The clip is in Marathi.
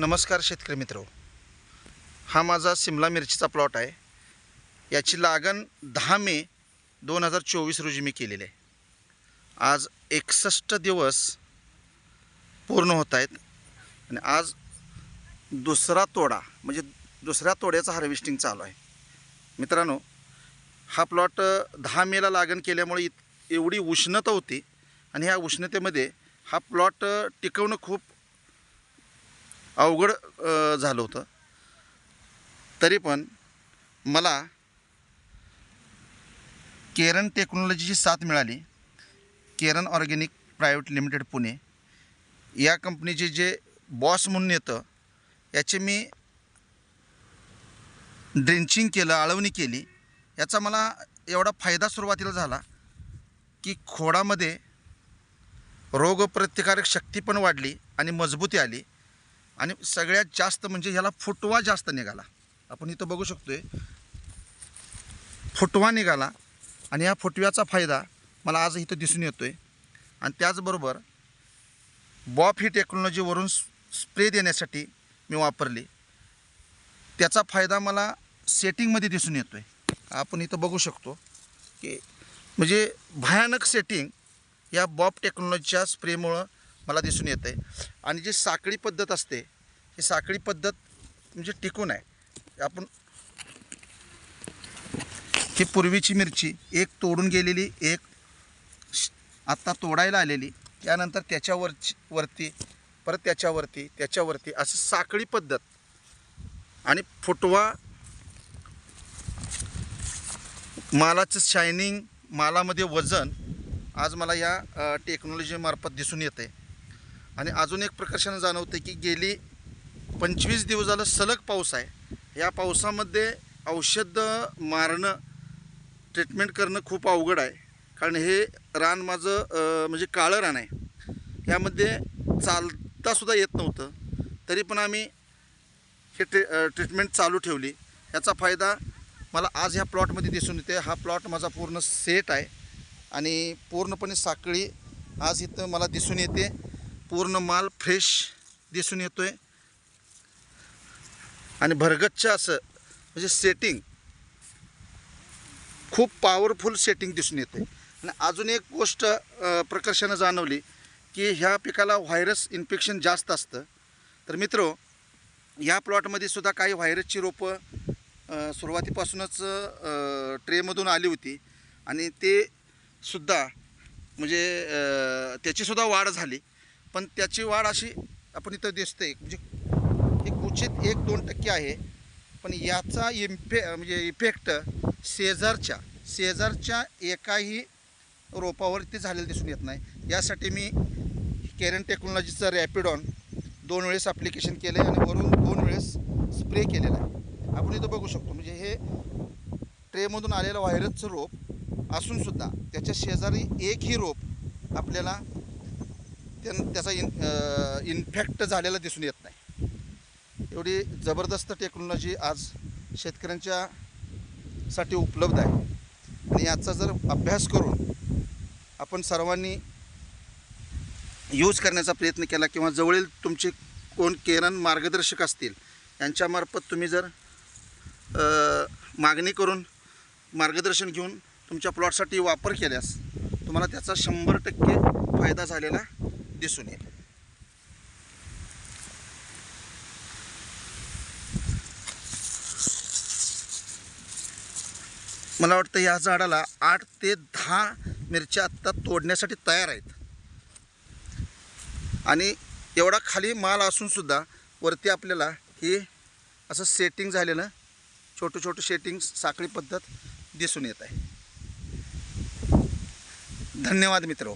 नमस्कार शेतकरी मित्र. हा माझा सिमला मिरचीचा प्लॉट आहे. याची लागण दहा मे दोन हजार चोवीस रोजी मी केलेली आहे. आज एकसष्ट दिवस पूर्ण होत आहेत. आणि आज दुसरा तोडा म्हणजे दुसऱ्या तोड्याचं हार्वेस्टिंग चालू आहे. मित्रांनो हा प्लॉट दहा मेला लागण केल्यामुळे इत एवढी उष्णता होती. आणि ह्या उष्णतेमध्ये हा प्लॉट टिकवणं खूप अवघड झालं होतं. तरी पण मला केरन टेक्नॉलॉजीची साथ मिळाली. Keran organic private limited Pune. या कंपनीचे जे बॉस म्हणून येतं याचे मी ड्रिंचिंग केलं आळवणी केली. याचा मला एवढा फायदा सुरुवातीला झाला की खोडामध्ये रोगप्रतिकारक शक्ती पण वाढली आणि मजबूती आली. आणि सगळ्यात जास्त म्हणजे ह्याला फुटवा जास्त निघाला. आपण इथं बघू शकतोय. फुटवा निघाला आणि या फुटव्याचा फायदा मला आज इथं दिसून येतो आहे आणि त्याचबरोबर बॉप ही टेक्नॉलॉजीवरून स्प्रे देण्यासाठी मी वापरली. त्याचा फायदा मला सेटिंगमध्ये दिसून येतो आहे आपण इथं बघू शकतो की म्हणजे भयानक सेटिंग या बॉप टेक्नॉलॉजीच्या स्प्रेमुळं मला दिसून येतं आहे आणि जी साखळी पद्धत असते ही साखळी पद्धत म्हणजे टिकून आहे. आपण ही पूर्वीची मिरची एक तोडून गेलेली एक आत्ता तोडायला आलेली त्यानंतर त्याच्यावरची वरती परत त्याच्यावरती त्याच्यावरती असं साखळी पद्धत. आणि फुटवा मालाचं शायनिंग मालामध्ये वजन आज मला या टेक्नॉलॉजीमार्फत दिसून येते आणि अजून एक प्रकर्षानं जाणवते की गेली पंचवीस दिवस झालं सलग पाऊस आहे. या पावसामध्ये औषध मारणं ट्रीटमेंट करणं खूप अवघड आहे. कारण हे रान माझं म्हणजे काळं रान आहे. यामध्ये चालतासुद्धा येत नव्हतं. तरी पण आम्ही हे ट्री ट्रीटमेंट चालू ठेवली. याचा फायदा मला आज ह्या प्लॉटमध्ये दिसून येते. हा प्लॉट माझा पूर्ण सेट आहे. आणि पूर्णपणे साखळी आज इथं मला दिसून येते. पूर्ण माल फ्रेश दिसून येतो आहे आणि भरगच्छ असं म्हणजे सेटिंग खूप पॉवरफुल सेटिंग दिसून येते आणि अजून एक गोष्ट प्रकर्षानं जाणवली की ह्या पिकाला व्हायरस इन्फेक्शन जास्त असतं. तर मित्रो ह्या प्लॉटमध्ये सुद्धा काही व्हायरसची रोपं सुरुवातीपासूनच ट्रेमधून आली होती. आणि ते सुद्धा म्हणजे त्याचीसुद्धा वाढ झाली. पण त्याची वाढ अशी आपण इथं दिसते. म्हणजे एक उचित एक दोन टक्के आहे. पण याचा इम्फे म्हणजे इफेक्ट शेजारच्या शेजारच्या एकाही रोपावरती झालेलं दिसून येत नाही. यासाठी मी केरन टेक्नॉलॉजीचं रॅपिडॉन दोन वेळेस ॲप्लिकेशन केलं आहे आणि वरून दोन वेळेस स्प्रे केलेला आहे. आपण इथं बघू शकतो. म्हणजे हे ट्रेमधून आलेलं व्हायरसचं रोप असूनसुद्धा त्याच्या शेजारी एकही रोप आपल्याला त्या त्याचा इन इन्फेक्ट झालेला दिसून येत नाही. एवढी जबरदस्त टेक्नॉलॉजी आज शेतकऱ्यांच्या साठी उपलब्ध आहे. आणि याचा जर अभ्यास करून आपण सर्वांनी यूज करण्याचा प्रयत्न केला किंवा जवळील तुमचे कोण केरन मार्गदर्शक असतील यांच्यामार्फत तुम्ही जर मागणी करून मार्गदर्शन घेऊन तुमच्या प्लॉटसाठी वापर केल्यास तुम्हाला त्याचा शंभर टक्के फायदा झालेला दिसून येईल. मला वाटतं या झाडाला आठ ते दहा मिरच्या आत्ता तोडण्यासाठी तयार आहेत. आणि एवढा खाली माल असूनसुद्धा वरती आपल्याला हे असं सेटिंग झालेलं छोटं छोटं सेटिंग साखळी पद्धत दिसून येत आहे. धन्यवाद मित्र.